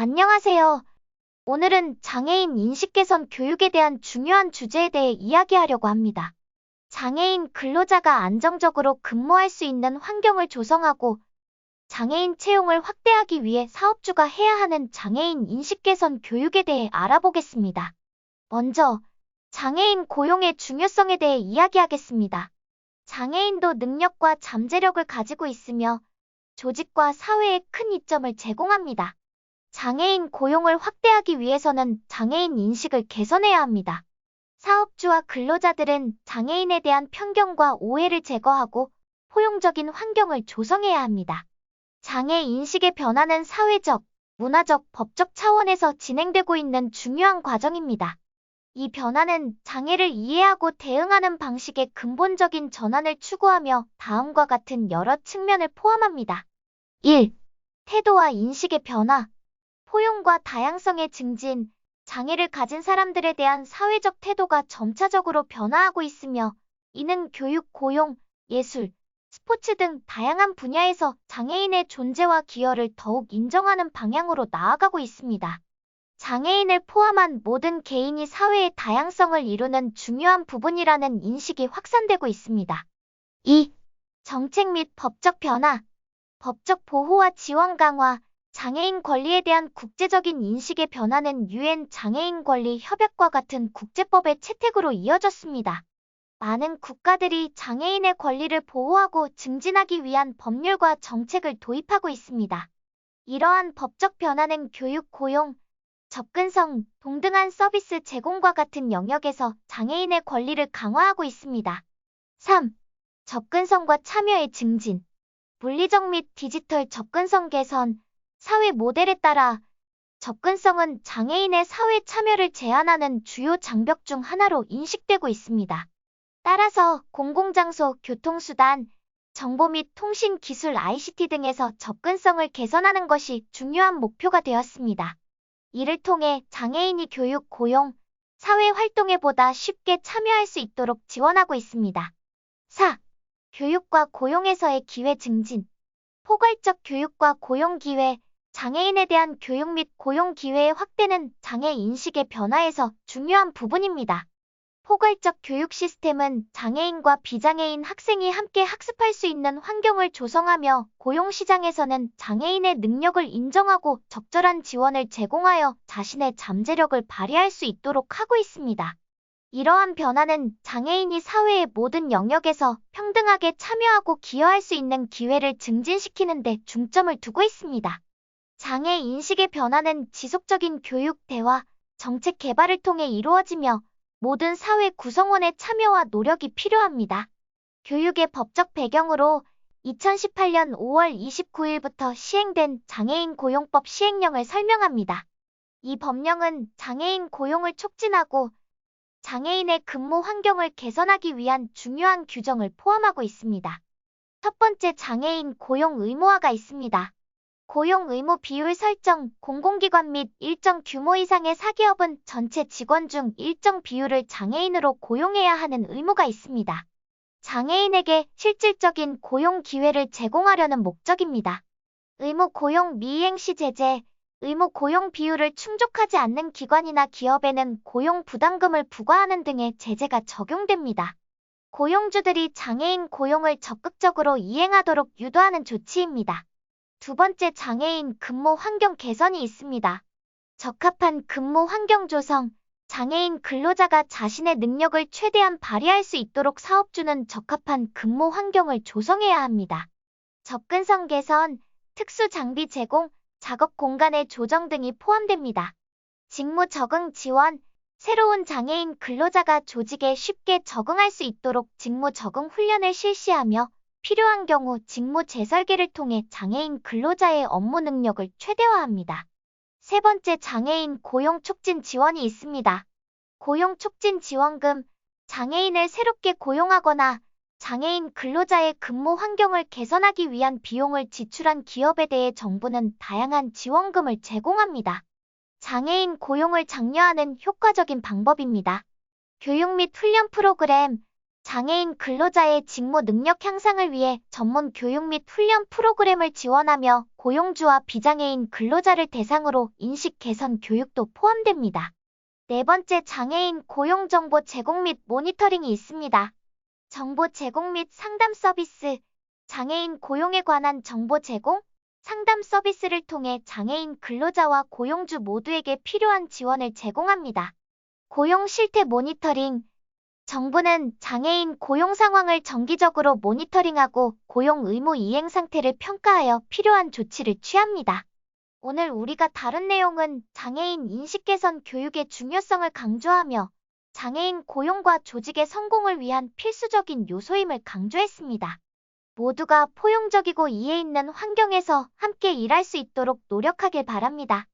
안녕하세요. 오늘은 장애인 인식 개선 교육에 대한 중요한 주제에 대해 이야기하려고 합니다. 장애인 근로자가 안정적으로 근무할 수 있는 환경을 조성하고 장애인 채용을 확대하기 위해 사업주가 해야 하는 장애인 인식 개선 교육에 대해 알아보겠습니다. 먼저 장애인 고용의 중요성에 대해 이야기하겠습니다. 장애인도 능력과 잠재력을 가지고 있으며 조직과 사회에 큰 이점을 제공합니다. 장애인 고용을 확대하기 위해서는 장애인 인식을 개선해야 합니다. 사업주와 근로자들은 장애인에 대한 편견과 오해를 제거하고 포용적인 환경을 조성해야 합니다. 장애 인식의 변화는 사회적, 문화적, 법적 차원에서 진행되고 있는 중요한 과정입니다. 이 변화는 장애를 이해하고 대응하는 방식의 근본적인 전환을 추구하며 다음과 같은 여러 측면을 포함합니다. 1. 태도와 인식의 변화. 포용과 다양성의 증진, 장애를 가진 사람들에 대한 사회적 태도가 점차적으로 변화하고 있으며 이는 교육, 고용, 예술, 스포츠 등 다양한 분야에서 장애인의 존재와 기여를 더욱 인정하는 방향으로 나아가고 있습니다. 장애인을 포함한 모든 개인이 사회의 다양성을 이루는 중요한 부분이라는 인식이 확산되고 있습니다. 2. 정책 및 법적 변화. 법적 보호와 지원 강화, 장애인 권리에 대한 국제적인 인식의 변화는 유엔 장애인 권리 협약과 같은 국제법의 채택으로 이어졌습니다. 많은 국가들이 장애인의 권리를 보호하고 증진하기 위한 법률과 정책을 도입하고 있습니다. 이러한 법적 변화는 교육, 고용, 접근성, 동등한 서비스 제공과 같은 영역에서 장애인의 권리를 강화하고 있습니다. 3. 접근성과 참여의 증진. 물리적 및 디지털 접근성 개선, 사회 모델에 따라 접근성은 장애인의 사회 참여를 제한하는 주요 장벽 중 하나로 인식되고 있습니다. 따라서 공공장소, 교통수단, 정보 및 통신 기술 ICT 등에서 접근성을 개선하는 것이 중요한 목표가 되었습니다. 이를 통해 장애인이 교육, 고용, 사회 활동에 보다 쉽게 참여할 수 있도록 지원하고 있습니다. 4. 교육과 고용에서의 기회 증진. 포괄적 교육과 고용 기회, 장애인에 대한 교육 및 고용 기회의 확대는 장애 인식의 변화에서 중요한 부분입니다. 포괄적 교육 시스템은 장애인과 비장애인 학생이 함께 학습할 수 있는 환경을 조성하며 고용 시장에서는 장애인의 능력을 인정하고 적절한 지원을 제공하여 자신의 잠재력을 발휘할 수 있도록 하고 있습니다. 이러한 변화는 장애인이 사회의 모든 영역에서 평등하게 참여하고 기여할 수 있는 기회를 증진시키는 데 중점을 두고 있습니다. 장애 인식의 변화는 지속적인 교육, 대화, 정책 개발을 통해 이루어지며 모든 사회 구성원의 참여와 노력이 필요합니다. 교육의 법적 배경으로 2018년 5월 29일부터 시행된 장애인 고용법 시행령을 설명합니다. 이 법령은 장애인 고용을 촉진하고 장애인의 근무 환경을 개선하기 위한 중요한 규정을 포함하고 있습니다. 첫 번째 장애인 고용 의무화가 있습니다. 고용 의무 비율 설정, 공공기관 및 일정 규모 이상의 사기업은 전체 직원 중 일정 비율을 장애인으로 고용해야 하는 의무가 있습니다. 장애인에게 실질적인 고용 기회를 제공하려는 목적입니다. 의무 고용 미이행 시 제재, 의무 고용 비율을 충족하지 않는 기관이나 기업에는 고용 부담금을 부과하는 등의 제재가 적용됩니다. 고용주들이 장애인 고용을 적극적으로 이행하도록 유도하는 조치입니다. 두 번째 장애인 근무 환경 개선이 있습니다. 적합한 근무 환경 조성, 장애인 근로자가 자신의 능력을 최대한 발휘할 수 있도록 사업주는 적합한 근무 환경을 조성해야 합니다. 접근성 개선, 특수 장비 제공, 작업 공간의 조정 등이 포함됩니다. 직무 적응 지원, 새로운 장애인 근로자가 조직에 쉽게 적응할 수 있도록 직무 적응 훈련을 실시하며 필요한 경우 직무 재설계를 통해 장애인 근로자의 업무 능력을 최대화합니다. 세 번째 장애인 고용 촉진 지원이 있습니다. 고용 촉진 지원금, 장애인을 새롭게 고용하거나 장애인 근로자의 근무 환경을 개선하기 위한 비용을 지출한 기업에 대해 정부는 다양한 지원금을 제공합니다. 장애인 고용을 장려하는 효과적인 방법입니다. 교육 및 훈련 프로그램, 장애인 근로자의 직무 능력 향상을 위해 전문 교육 및 훈련 프로그램을 지원하며 고용주와 비장애인 근로자를 대상으로 인식 개선 교육도 포함됩니다. 네 번째 장애인 고용 정보 제공 및 모니터링이 있습니다. 정보 제공 및 상담 서비스, 장애인 고용에 관한 정보 제공, 상담 서비스를 통해 장애인 근로자와 고용주 모두에게 필요한 지원을 제공합니다. 고용 실태 모니터링, 정부는 장애인 고용 상황을 정기적으로 모니터링하고 고용 의무 이행 상태를 평가하여 필요한 조치를 취합니다. 오늘 우리가 다룬 내용은 장애인 인식 개선 교육의 중요성을 강조하며 장애인 고용과 조직의 성공을 위한 필수적인 요소임을 강조했습니다. 모두가 포용적이고 이해 있는 환경에서 함께 일할 수 있도록 노력하길 바랍니다.